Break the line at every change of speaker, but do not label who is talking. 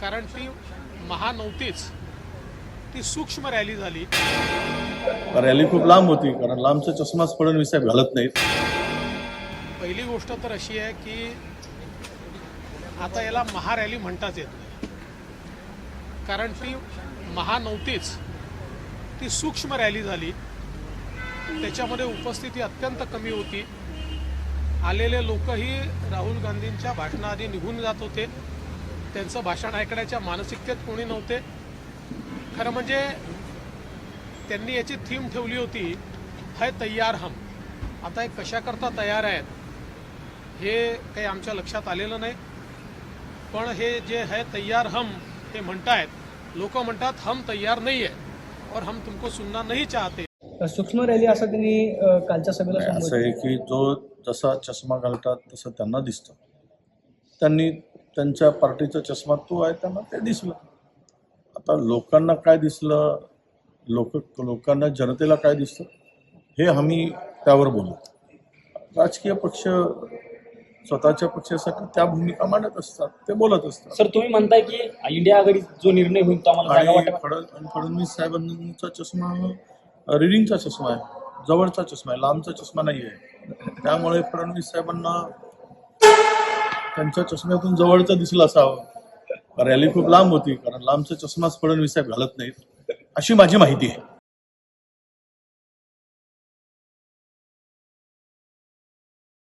कारण ती महा नव्हतीच. ती सूक्ष्म रॅली झाली.
रॅली खूप लांब होती कारण लांबचा चष्माच फडणवीस साहेब घालत नाहीत.
पहिली गोष्ट तर अशी आहे की आता याला महारॅली म्हणताच येत नाही. कारण ती महा नव्हतीच. ती सूक्ष्म रॅली झाली. त्याच्यामध्ये उपस्थिती अत्यंत कमी होती. आलेले लोकही राहुल गांधींच्या भाषणाआधी निघून जात होते. त्यांचं भाषण ऐकण्याच्या मानसिकतेत कोणी नव्हते. खरं म्हणजे त्यांनी याची थीम ठेवली होती है तय्यार हम. आता हे कशाकरता तयार आहेत हे काही आमच्या लक्षात आलेलं नाही. पण हे जे है तय्यार हम हे म्हणतायत लोक म्हणतात हम तय्यार नाही आहे और हम तुमको सुनना नहीं चाहते.
सूक्ष्म रॅली असं त्यांनी कालच्या सभेला
असं आहे की जो जसा चष्मा घालतात तसं त्यांना दिसतं. त्यांनी त्यांच्या पार्टीचा चष्मा तो आहे त्यांना ते दिसलं. आता लोकांना काय दिसलं लोक लोकांना जनतेला काय दिसतं हे आम्ही त्यावर बोलू. राजकीय पक्ष स्वतःच्या पक्षासाठी त्या भूमिका मांडत असतात ते बोलत असतात.
सर तुम्ही म्हणताय की इंडिया आघाडी जो निर्णय होईल तो आम्हाला
आणि फडणवीस साहेबांचा चष्मा रिडिंगचा चष्मा आहे जवळचा चष्मा आहे लांबचा चष्मा नाही आहे त्यामुळे फडणवीस साहेबांना त्यांच्या चष्म्यातून जवळचा दिसलं असावं. रॅली खूप लांब होती कारण लांबचा चष्माच फडणवीस साहेब घालत नाहीत. अशी माझी माहिती आहे.